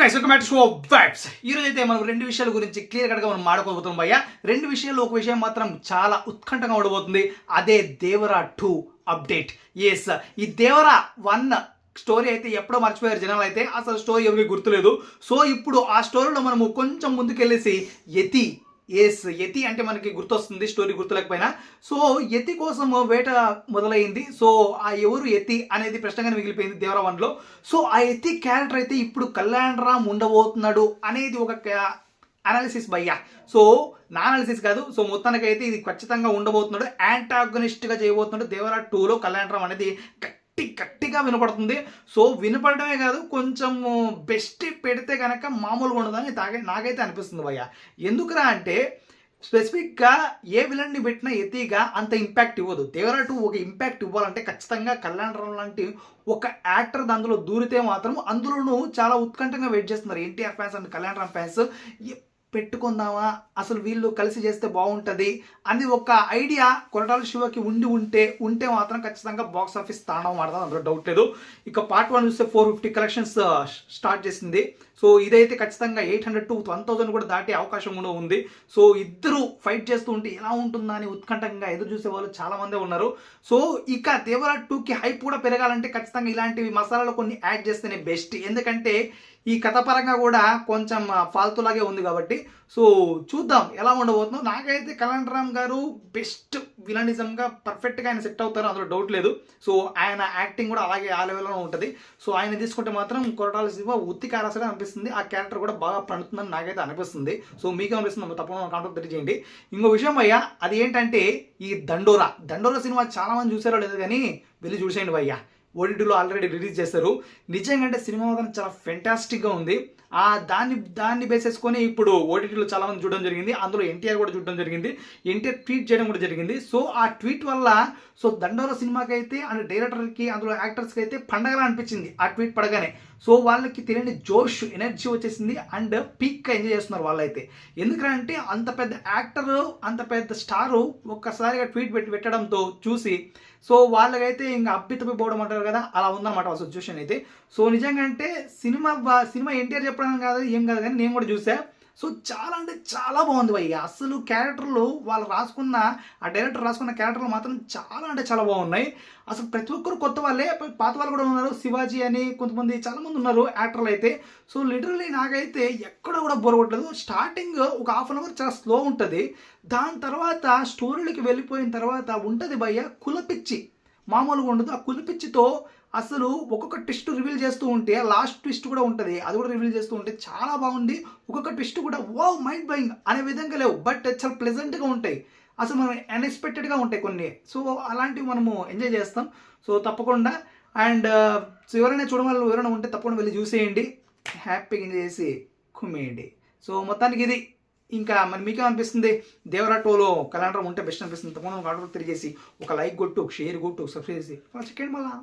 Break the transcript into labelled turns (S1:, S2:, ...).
S1: Guys welcome back show vibes ఈ అయితే మనం రెండు విషయాల గురించి క్లియర్ కట్గా మనం మాడుకోబోతున్నాం అయ్యా రెండు విషయాల్లో ఒక విషయం మాత్రం చాలా ఉత్కంఠంగా ఉండబోతుంది. అదే దేవరా టూ అప్డేట్ ఎస్ ఈ దేవరా వన్ స్టోరీ అయితే ఎప్పుడో మర్చిపోయారు జనాలు అయితే అసలు స్టోరీ ఎవరికి గుర్తులేదు. సో ఇప్పుడు ఆ స్టోరీలో మనము కొంచెం ముందుకెళ్ళేసి యతి ఎస్ యతి అంటే మనకి గుర్తొస్తుంది స్టోరీ గుర్తులేకపోయినా. సో యతి కోసం వేట మొదలైంది. సో ఆ ఎవరు యతి అనేది ప్రశ్నగానే మిగిలిపోయింది దేవరా వన్లో సో ఆ యతి క్యారెక్టర్ అయితే ఇప్పుడు కళ్యాణ్ రామ్ ఉండబోతున్నాడు అనేది ఒక అనాలిసిస్ భయ్యా సో నా అనాలిసిస్ కాదు. సో మొత్తానికి అయితే ఇది ఖచ్చితంగా ఉండబోతున్నాడు. యాంటాగనిస్ట్గా చేయబోతున్నాడు దేవరా టూలో కళ్యాణ్ రామ్ అనేది. గట్టి గట్టిగా వినపడుతుంది. సో వినపడమే కాదు కొంచెం బెస్ట్ పెడితే కనుక మామూలుగా ఉండదని తాగే నాకైతే అనిపిస్తుంది భయ్య. ఎందుకురా అంటే స్పెసిఫిక్గా ఏ విలన్ని పెట్టినా ఎతిగా అంత ఇంపాక్ట్ ఇవ్వదు. దేవరా టూ ఒక ఇంపాక్ట్ ఇవ్వాలంటే ఖచ్చితంగా కళ్యాణ్ రామ్ లాంటి ఒక యాక్టర్ అందులో దూరితే మాత్రం అందులోనూ చాలా ఉత్కంఠంగా వెయిట్ చేస్తున్నారు. NTR fans and Kalyan Ram fans. పెట్టుకుందామా? అసలు వీళ్ళు కలిసి చేస్తే బాగుంటుంది? అని ఒక ఐడియా కొరటాల శివకి ఉండి ఉంటే ఉంటే మాత్రం ఖచ్చితంగా బాక్స్ ఆఫీస్ తాండవం ఆడదాం అందులో డౌట్ లేదు. ఇక పార్ట్ వన్ చూస్తే ఫోర్ ఫిఫ్టీ కలెక్షన్స్ స్టార్ట్ చేసింది. సో ఇదైతే ఖచ్చితంగా eight hundred to one thousand కూడా దాటే అవకాశం కూడా ఉంది. సో ఇద్దరు ఫైట్ చేస్తూ ఉంటే ఎలా ఉంటుందా అని ఉత్కంఠంగా ఎదురు చూసే వాళ్ళు చాలా మందే ఉన్నారు. సో ఇక దేవరా టూకి హైప్ కూడా పెరగాలంటే ఖచ్చితంగా ఇలాంటివి మసాలాలు కొన్ని యాడ్ చేస్తేనే బెస్ట్ ఎందుకంటే ఈ కథ పరంగా కూడా కొంచెం ఫాల్తులాగే ఉంది కాబట్టి. సో చూద్దాం ఎలా ఉండబోతుందో. నాకైతే కళ్యాణ్ రామ్ గారు బెస్ట్ విలనిజంగా పర్ఫెక్ట్గా ఆయన సెట్ అవుతారు అందులో డౌట్ లేదు. సో ఆయన యాక్టింగ్ కూడా అలాగే ఆ లెవెల్లో ఉంటుంది. సో ఆయన తీసుకుంటే మాత్రం కొరటాల శివ ఉత్తి కారాసగా అనిపిస్తుంది. ఆ క్యారెక్టర్ కూడా బాగా పండుతుందని నాకైతే అనిపిస్తుంది. సో మీకు అనిపిస్తుంది? తప్పకుండా కాంటాక్ట్ తెలియజేయండి. ఇంకో విషయం అయ్యా అది ఏంటంటే ఈ దండోరా. దండోరా సినిమా చాలా మంది చూసారో లేదు కానీ వెళ్ళి చూసేయండి భయ్యా. ఓటీటీలో ఆల్రెడీ రిలీజ్ చేశారు. నిజంగా అంటే సినిమా మాత్రం చాలా ఫెంటాస్టిక్గా ఉంది. ఆ దాన్ని దాన్ని బేసేసుకొని ఇప్పుడు ఓటీటీలో చాలామంది చూడడం జరిగింది. అందులో ఎన్టీఆర్ కూడా చూడడం జరిగింది. ఎన్టీఆర్ ట్వీట్ చేయడం కూడా జరిగింది. సో ఆ ట్వీట్ వల్ల సో దండోర సినిమాకి అయితే అండ్ డైరెక్టర్కి అందులో యాక్టర్స్కి అయితే పండగలా అనిపించింది. ఆ ట్వీట్ పడగానే. సో వాళ్ళకి తెలియని జోష్ ఎనర్జీ వచ్చేసింది అండ్ పీక్గా ఎంజాయ్ చేస్తున్నారు వాళ్ళైతే. ఎందుకంటే అంత పెద్ద యాక్టర్ అంత పెద్ద స్టారు ఒక్కసారిగా ట్వీట్ పెట్టి పెట్టడంతో చూసి సో వాళ్ళకైతే ఇంకా అప్పితప్పిపోవడం అంటారు కదా అలా ఉందన్నమాట ఆ సిచ్యువేషన్ అయితే. సో నిజంగా అంటే సినిమా సినిమా ఎన్టీఆర్ చెప్పడం కాదు ఏం కాదు కానీ నేను కూడా చూసా. సో చాలా అంటే చాలా బాగుంది భయ్య. అసలు క్యారెక్టర్లు వాళ్ళు రాసుకున్న ఆ డైరెక్టర్ రాసుకున్న క్యారెక్టర్లు మాత్రం చాలా అంటే చాలా బాగున్నాయి. అసలు ప్రతి ఒక్కరు కొత్త వాళ్ళే. పాత వాళ్ళు కూడా ఉన్నారు. శివాజీ అని కొంతమంది చాలా మంది ఉన్నారు యాక్టర్లు అయితే సో లిటరలీ నాకైతే ఎక్కడ కూడా బోర్ కొట్టలేదు. స్టార్టింగ్ ఒక హాఫ్ అన్ అవర్ చాలా స్లో ఉంటుంది. దాని తర్వాత స్టోరీలకి వెళ్ళిపోయిన తర్వాత ఉంటుంది భయ్య కులపిచ్చి మామూలుగా ఉండదు. ఆ కులిపిచ్చితో అసలు ఒక్కొక్క ట్విస్ట్ రివీల్ చేస్తూ ఉంటే లాస్ట్ ట్విస్ట్ కూడా ఉంటుంది. అది కూడా రివీల్ చేస్తూ ఉంటే చాలా బాగుంది. ఒక్కొక్క ట్విస్ట్ కూడా వావ్ మైండ్ బ్లోయింగ్ అనే విధంగా లేవు బట్ చాలా ప్లెజెంట్గా ఉంటాయి. అసలు మనం అన్ఎక్స్పెక్టెడ్గా ఉంటాయి కొన్ని. సో అలాంటివి మనము ఎంజాయ్ చేస్తాం. సో తప్పకుండా. అండ్ ఎవరైనా చూడడం వల్ల ఎవరైనా ఉంటే తప్పకుండా వెళ్ళి చూసేయండి. హ్యాపీగా ఎంజాయ్ చేసి కుమ్మేయండి. సో మొత్తానికి ఇది. ఇంకా మరి మీకు అనిపిస్తుంది? దేవరా టోలో ఉంటే బెస్ట్ అనిపిస్తుంది. తప్పకుండా ఆర్డర్ తిరిగేసి ఒక లైక్ కొట్టు ఒక షేర్ కొట్టు సబ్స్క్రైబ్ చేసి. చెక్కండి మళ్ళీ?